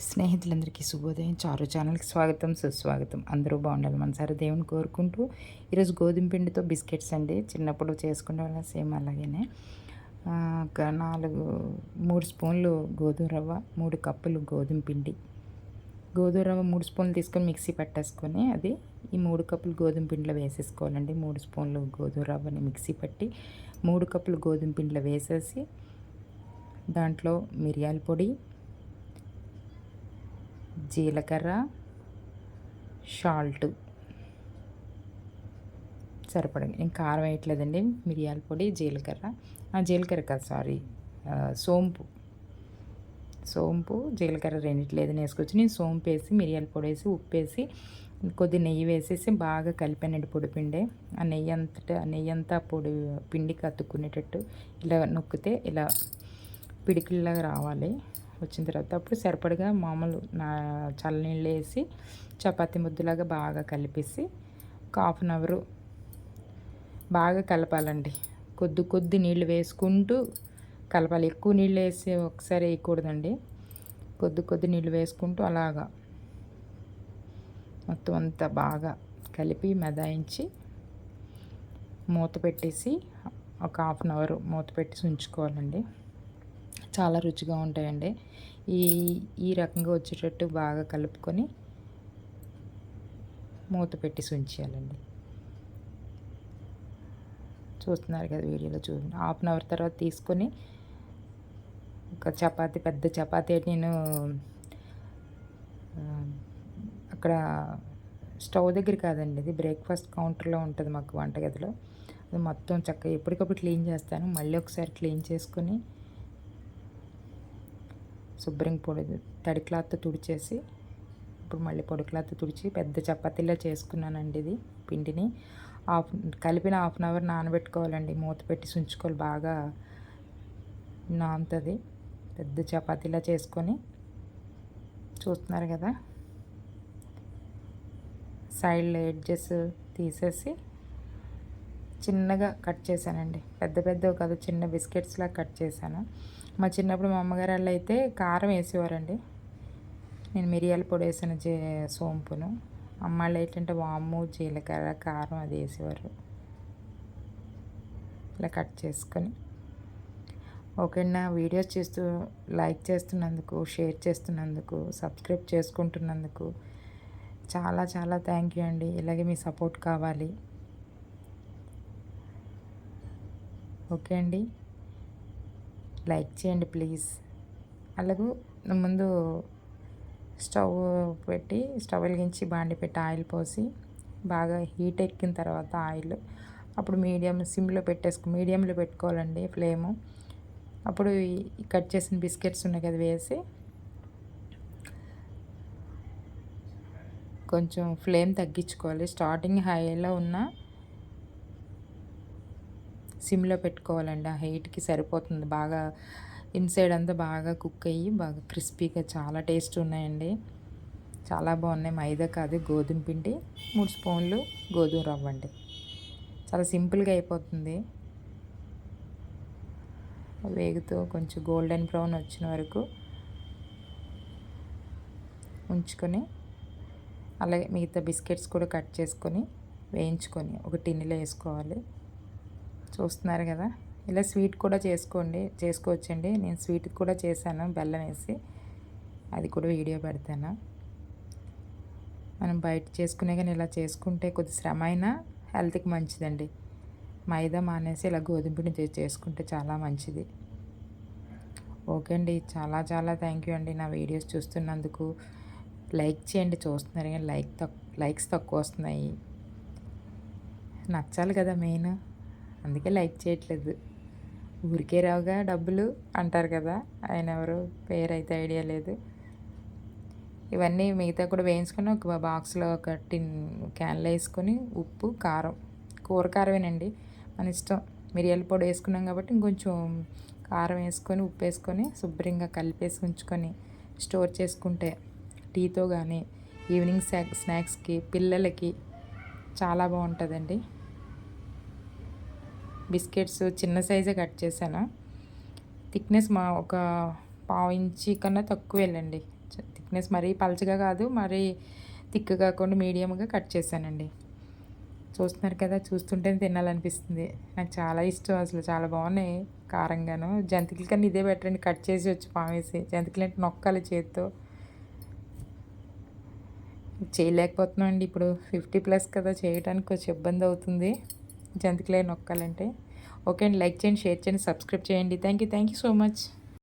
స్నేహితులందరికీ శుభోదయం. చారు ఛానల్కి స్వాగతం సుస్వాగతం. అందరూ బాగుండాలి మనసారి దేవుని కోరుకుంటూ ఈరోజు గోధుమ పిండితో బిస్కెట్స్ అండి. చిన్నప్పుడు చేసుకునే వాళ్ళ సేమ్ అలాగనే. ఒక నాలుగు మూడు స్పూన్లు గోధుమ రవ్వ మూడు కప్పులు గోధుమ పిండి. గోధుమ రవ్వ మూడు స్పూన్లు తీసుకొని మిక్సీ పట్టేసుకొని అది ఈ మూడు కప్పులు గోధుమ పిండిలో వేసేసుకోవాలండి. మూడు స్పూన్లు గోధుమ రవ్వని మిక్సీ పట్టి మూడు కప్పులు గోధుమ పిండిలో వేసేసి దాంట్లో మిరియాల పొడి జీలకర్ర షాల్ట్ సరిపడ నేను కారం వేయట్లేదండి. మిరియాల పొడి జీలకర్ర. జీలకర్ర కాదు సారీ. సోంపు. సోంపు జీలకర్ర రెండిట్లు ఏదైనా వేసుకొచ్చి నేను సోంపు వేసి మిరియాల పొడి వేసి ఉప్పు వేసి కొద్ది నెయ్యి వేసేసి బాగా కలిపానండి పొడి పిండి. ఆ నెయ్యి అంతటా ఆ నెయ్యి అంతా పొడి పిండికి అతుక్కునేటట్టు ఇలా నొక్కితే ఇలా పిడికిల్లాగా రావాలి. వచ్చిన తర్వాత అప్పుడు సరిపడగా మామూలు నా చల్లనీళ్ళు వేసి చపాతి ముద్దలాగా బాగా కలిపేసి ఒక హాఫ్ అన్ అవరు బాగా కలపాలండి. కొద్ది కొద్ది నీళ్ళు వేసుకుంటూ కలపాలి. ఎక్కువ నీళ్ళు వేసి ఒకసారి వేయకూడదండి. కొద్ది కొద్ది నీళ్ళు వేసుకుంటూ అలాగా మొత్తం అంతా బాగా కలిపి మెదాయించి మూత పెట్టేసి ఒక హాఫ్ అన్ అవర్ మూత పెట్టి ఉంచుకోవాలండి. చాలా రుచిగా ఉంటాయండి. ఈ ఈ రకంగా వచ్చేటట్టు బాగా కలుపుకొని మూత పెట్టి ఉంచేయాలండి చూస్తున్నారు కదా వీడియోలో చూడండి. హాఫ్ అన్ అవర్ తర్వాత తీసుకొని ఒక చపాతి పెద్ద చపాతి నేను అక్కడ స్టవ్ దగ్గర కాదండి. ఇది బ్రేక్ఫాస్ట్ కౌంటర్లో ఉంటుంది మాకు వంటగదిలో. అది మొత్తం చక్కగా ఎప్పటికప్పుడు క్లీన్ చేస్తాను. మళ్ళీ ఒకసారి క్లీన్ చేసుకొని శుభ్రం పొడి తడి క్లాత్ తుడిచేసి ఇప్పుడు మళ్ళీ పొడి క్లాత్ తుడిచి పెద్ద చపాతీలా చేసుకున్నానండి ఇది పిండిని. హాఫ్ కలిపిన హాఫ్ అన్ అవర్ నానబెట్టుకోవాలండి. మూత పెట్టి సుంచుకోవాలి బాగా నానుతుంది. పెద్ద చపాతీలా చేసుకొని చూస్తున్నారు కదా? సైడ్ ఎడ్జెస్ తీసేసి చిన్నగా కట్ చేశానండి. పెద్ద పెద్ద కాదు చిన్న బిస్కెట్స్లా కట్ చేశాను. మా చిన్నప్పుడు మా అమ్మగారు వాళ్ళు అయితే కారం వేసేవారండి. నేను మిరియాల పొడి వేసిన జే సోంపును. అమ్మాళ్ళు ఏంటంటే వాము జీలకర్ర కారం అది వేసేవారు. ఇలా కట్ చేసుకొని. ఓకే నా వీడియోస్ చేస్తూ లైక్ చేస్తున్నందుకు షేర్ చేస్తున్నందుకు సబ్స్క్రైబ్ చేసుకుంటున్నందుకు చాలా చాలా థ్యాంక్ యూ అండి. ఇలాగే మీ సపోర్ట్ కావాలి. ఓకే అండి. లైక్ చేయండి ప్లీజ్. అలాగే ముందు స్టవ్ పెట్టి స్టవ్ వెలిగించి బాండి పెట్టి ఆయిల్ పోసి బాగా హీట్ ఎక్కిన తర్వాత ఆయిల్ అప్పుడు మీడియం సిమ్లో పెట్టేసుకో మీడియంలో పెట్టుకోవాలండి ఫ్లేము. అప్పుడు కట్ చేసిన బిస్కెట్స్ ఉన్నాయి కదా వేసి కొంచెం ఫ్లేమ్ తగ్గించుకోవాలి. స్టార్టింగ్ హైలో ఉన్న సిమ్లో పెట్టుకోవాలండి. ఆ హైట్కి సరిపోతుంది. బాగా ఇన్సైడ్ అంతా బాగా కుక్ అయ్యి బాగా క్రిస్పీగా చాలా టేస్ట్ ఉన్నాయండి. చాలా బాగున్నాయి. మైదా కాదు గోధుమ పిండి మూడు స్పూన్లు గోధుమ రవ్వ అండి. చాలా సింపుల్గా అయిపోతుంది. వేగుతూ కొంచెం గోల్డెన్ బ్రౌన్ వచ్చిన వరకు ఉంచుకొని అలాగే మిగతా బిస్కెట్స్ కూడా కట్ చేసుకొని వేయించుకొని ఒక టిన్నులో వేసుకోవాలి. చూస్తున్నారు కదా. ఇలా స్వీట్ కూడా చేసుకోండి చేసుకోవచ్చండి. నేను స్వీట్ కూడా చేశాను బెల్లం వేసి అది కూడా వీడియో పెడతాను. మనం బయట చేసుకునే కానీ ఇలా చేసుకుంటే కొద్ది శ్రమ అయినా హెల్త్కి మంచిదండి. మైదా మానేసి ఇలా గోధుమ పిండి చేసుకుంటే చాలా మంచిది. ఓకే అండి. చాలా చాలా థ్యాంక్ యూ అండి నా వీడియోస్ చూస్తున్నందుకు. లైక్ చేయండి. చూస్తున్నారు కానీ లైక్ తక్కువ లైక్స్ తక్కువ వస్తున్నాయి. నచ్చాలి కదా మెయిన్. అందుకే లైక్ చేయట్లేదు. ఊరికే రావుగా డబ్బులు అంటారు కదా ఆయన ఎవరు? పేరు అయితే ఐడియా లేదు. ఇవన్నీ మిగతా కూడా వేయించుకొని ఒక బాక్స్లో ఒక టిన్ క్యాన్లో వేసుకొని ఉప్పు కారం. కూర కారమేనండి. మన ఇష్టం. మిరియాల పొడి వేసుకున్నాం కాబట్టి ఇంకొంచెం కారం వేసుకొని ఉప్పు వేసుకొని శుభ్రంగా కలిపేసి ఉంచుకొని స్టోర్ చేసుకుంటే టీతో కానీ ఈవినింగ్ స్నాక్స్కి పిల్లలకి చాలా బాగుంటుందండి. బిస్కెట్స్ చిన్న సైజే కట్ చేశాను. థిక్నెస్ మా ఒక పావు ఇంచి కన్నా తక్కువ వెళ్ళండి థిక్నెస్ మరీ పలచగా కాదు మరీ థిక్ కాకుండా మీడియంగా కట్ చేశానండి. చూస్తున్నారు కదా చూస్తుంటేనే తినాలనిపిస్తుంది. నాకు చాలా ఇష్టం అసలు చాలా బాగున్నాయి కారంగాను. జంతికల కన్నా ఇదే బెటర్ అండి కట్ చేసి వచ్చి పామేసి జంతికలు అంటే నొక్కాలి చేతితో. చేయలేకపోతున్నాం అండి ఇప్పుడు. ఫిఫ్టీ ప్లస్ కదా చేయడానికి కొంచెం ఇబ్బంది అవుతుంది. జంతికలే నొక్కాలంటే. ఓకే అండి లైక్ చేయండి షేర్ చేయండి సబ్స్క్రైబ్ చేయండి. Thank you thank you so much.